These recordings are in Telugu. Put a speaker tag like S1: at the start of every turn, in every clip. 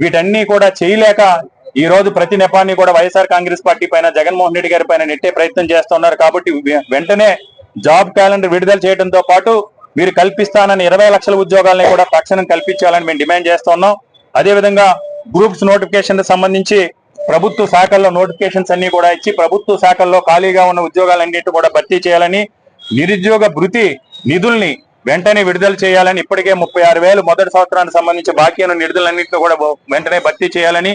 S1: వీటన్ని కూడా చేయలేక ఈ రోజు ప్రతి నెపాన్ని కూడా వైఎస్ఆర్ కాంగ్రెస్ పార్టీ పైన జగన్మోహన్ రెడ్డి గారి పైన నెట్టే ప్రయత్నం చేస్తున్నారు. కాబట్టి వెంటనే జాబ్ క్యాలెండర్ విడుదల చేయడంతో పాటు మీరు కల్పిస్తానని ఇరవై లక్షల ఉద్యోగాలని కూడా తక్షణం కల్పించాలని మేము డిమాండ్ చేస్తున్నాం. అదేవిధంగా గ్రూప్స్ నోటిఫికేషన్ సంబంధించి ప్రభుత్వ శాఖల్లో నోటిఫికేషన్స్ అన్ని కూడా ఇచ్చి ప్రభుత్వ శాఖల్లో ఖాళీగా ఉన్న ఉద్యోగాలన్నింటి కూడా భర్తీ చేయాలని నిరుద్యోగ భృతి నిధుల్ని వెంటనే విడుదల చేయాలని ఇప్పటికే ముప్పై ఆరు వేలు మొదటి సంవత్సరానికి సంబంధించి బాకీ అయిన నిధులన్నింటినీ కూడా వెంటనే భర్తీ చేయాలని.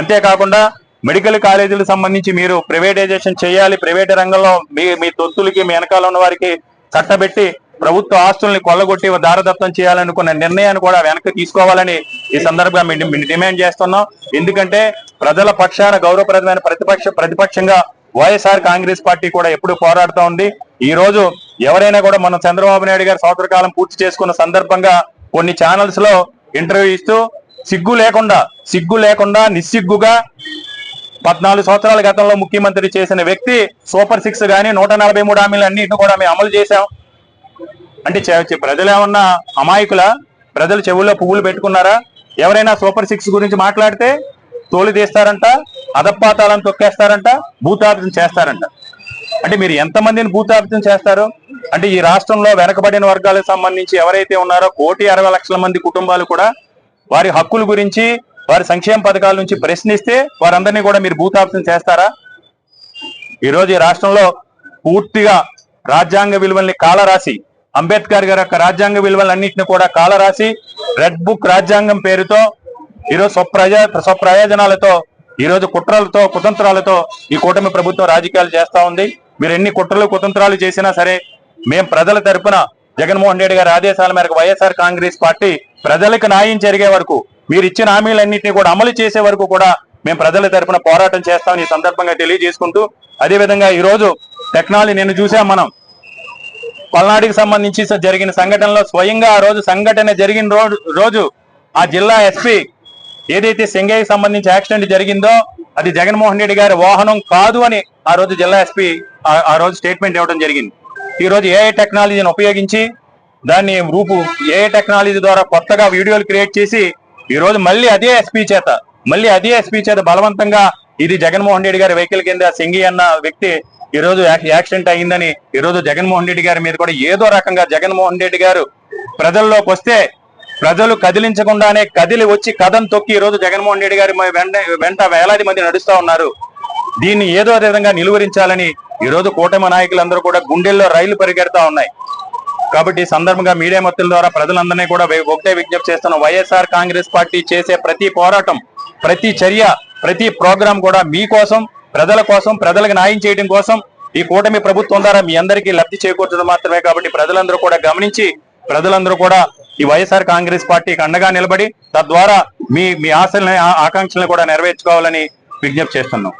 S1: అంతేకాకుండా మెడికల్ కాలేజీలకు సంబంధించి మీరు ప్రైవేటైజేషన్ చేయాలి. ప్రైవేట్ రంగంలో మీ మీ తొత్తులకి మీ వెనకాల ఉన్న వారికి కట్టబెట్టి ప్రభుత్వ ఆస్తుల్ని కొల్లగొట్టి దారదత్తం చేయాలనుకున్న నిర్ణయాన్ని కూడా వెనక్కి తీసుకోవాలని ఈ సందర్భంగా మేము డిమాండ్ చేస్తున్నాం. ఎందుకంటే ప్రజల పక్షాన గౌరవప్రదమైన ప్రతిపక్ష ప్రతిపక్షంగా వైఎస్ఆర్ కాంగ్రెస్ పార్టీ కూడా ఎప్పుడు పోరాడుతూ ఉంది. ఈ రోజు ఎవరైనా కూడా మన చంద్రబాబు నాయుడు గారు సంవత్సరకాలం పూర్తి చేసుకున్న సందర్భంగా కొన్ని ఛానల్స్లో ఇంటర్వ్యూ ఇస్తూ సిగ్గు లేకుండా సిగ్గు లేకుండా నిస్సిగ్గుగా పద్నాలుగు సంవత్సరాల గతంలో ముఖ్యమంత్రి చేసిన వ్యక్తి సూపర్ సిక్స్ కానీ నూట నలభై మూడు హామీలు అన్నింటిని కూడా మేము అమలు చేశాం. అంటే ప్రజలు ఏమన్నా అమాయకుల? ప్రజలు చెవుల్లో పువ్వులు పెట్టుకున్నారా? ఎవరైనా సూపర్ సిక్స్ గురించి మాట్లాడితే తోలు తీస్తారంట అదపాతాలను తొక్కేస్తారంట భూతాపితం చేస్తారంట. అంటే మీరు ఎంతమందిని భూతాపితం చేస్తారు? అంటే ఈ రాష్ట్రంలో వెనకబడిన వర్గాలకు సంబంధించి ఎవరైతే ఉన్నారో కోటి అరవై లక్షల మంది కుటుంబాలు కూడా వారి హక్కుల గురించి వారి సంక్షేమ పథకాల నుంచి ప్రశ్నిస్తే వారందరినీ కూడా మీరు భూతాప్తం చేస్తారా? ఈరోజు ఈ రాష్ట్రంలో పూర్తిగా రాజ్యాంగ విలువల్ని కాలరాసి అంబేద్కర్ గారి యొక్క రాజ్యాంగ విలువలన్నింటిని కూడా కాలరాసి రెడ్ బుక్ రాజ్యాంగం పేరుతో ఈరోజు స్వప్రజా స్వప్రయోజనాలతో ఈ రోజు కుట్రలతో కుతంత్రాలతో ఈ కూటమి ప్రభుత్వం రాజకీయాలు చేస్తా ఉంది. మీరు ఎన్ని కుట్రలు కుతంత్రాలు చేసినా సరే మేం ప్రజల తరపున జగన్మోహన్ రెడ్డి గారి ఆదేశాల మేరకు వైఎస్ఆర్ కాంగ్రెస్ పార్టీ ప్రజలకు న్యాయం జరిగే వరకు మీరు ఇచ్చిన హామీలన్నింటినీ కూడా అమలు చేసే వరకు కూడా మేము ప్రజల తరపున పోరాటం చేస్తామని ఈ సందర్భంగా తెలియజేసుకుంటూ అదేవిధంగా ఈ రోజు టెక్నాలజీ నేను చూసాం మనం. పల్నాడుకి సంబంధించి జరిగిన సంఘటనలో స్వయంగా ఆ రోజు సంఘటన జరిగిన రోజు రోజు ఆ జిల్లా ఎస్పీ ఏదైతే సింగయ్యకి సంబంధించి యాక్సిడెంట్ జరిగిందో అది జగన్మోహన్ రెడ్డి గారి వాహనం కాదు అని ఆ రోజు జిల్లా ఎస్పీ ఆ రోజు స్టేట్మెంట్ ఇవ్వడం జరిగింది. ఈరోజు ఏఐ టెక్నాలజీని ఉపయోగించి దాన్ని రూపు ఏఐ టెక్నాలజీ ద్వారా కొత్తగా వీడియోలు క్రియేట్ చేసి ఈరోజు మళ్ళీ అదే ఎస్పీ చేత మళ్ళీ అదే ఎస్పీ చేత బలవంతంగా ఇది జగన్మోహన్ రెడ్డి గారి వెహికల్ కింద సింగి అన్న వ్యక్తి ఈ రోజు యాక్సిడెంట్ అయిందని ఈరోజు జగన్మోహన్ రెడ్డి గారి మీద కూడా ఏదో రకంగా జగన్మోహన్ రెడ్డి గారు ప్రజల్లోకి వస్తే ప్రజలు కదిలించకుండానే కదిలి వచ్చి కథం తొక్కి ఈ రోజు జగన్మోహన్ రెడ్డి గారి వెంట వేలాది మంది నడుస్తూ ఉన్నారు. దీన్ని ఏదో విధంగా నిలువరించాలని ఈ రోజు కూటమి నాయకులందరూ కూడా గుండెల్లో రైలు పరిగెడతా ఉన్నాయి. కాబట్టి సందర్భంగా మీడియా మత్తుల ద్వారా ప్రజలందరినీ కూడా ఒకటే విజ్ఞప్తి చేస్తున్నాం. వైఎస్ఆర్ కాంగ్రెస్ పార్టీ చేసే ప్రతి పోరాటం ప్రతి చర్య ప్రతి ప్రోగ్రాం కూడా మీకోసం ప్రజల కోసం ప్రజలకు న్యాయం చేయడం కోసం ఈ కూటమి ప్రభుత్వం ద్వారా మీ అందరికీ లబ్ధి చేకూర్చడం మాత్రమే కాబట్టి ప్రజలందరూ కూడా గమనించి ప్రజలందరూ కూడా ఈ వైఎస్ఆర్ కాంగ్రెస్ పార్టీకి అండగా నిలబడి తద్వారా మీ మీ ఆశల్ని ఆ- కూడా నెరవేర్చుకోవాలని విజ్ఞప్తి చేస్తున్నాం.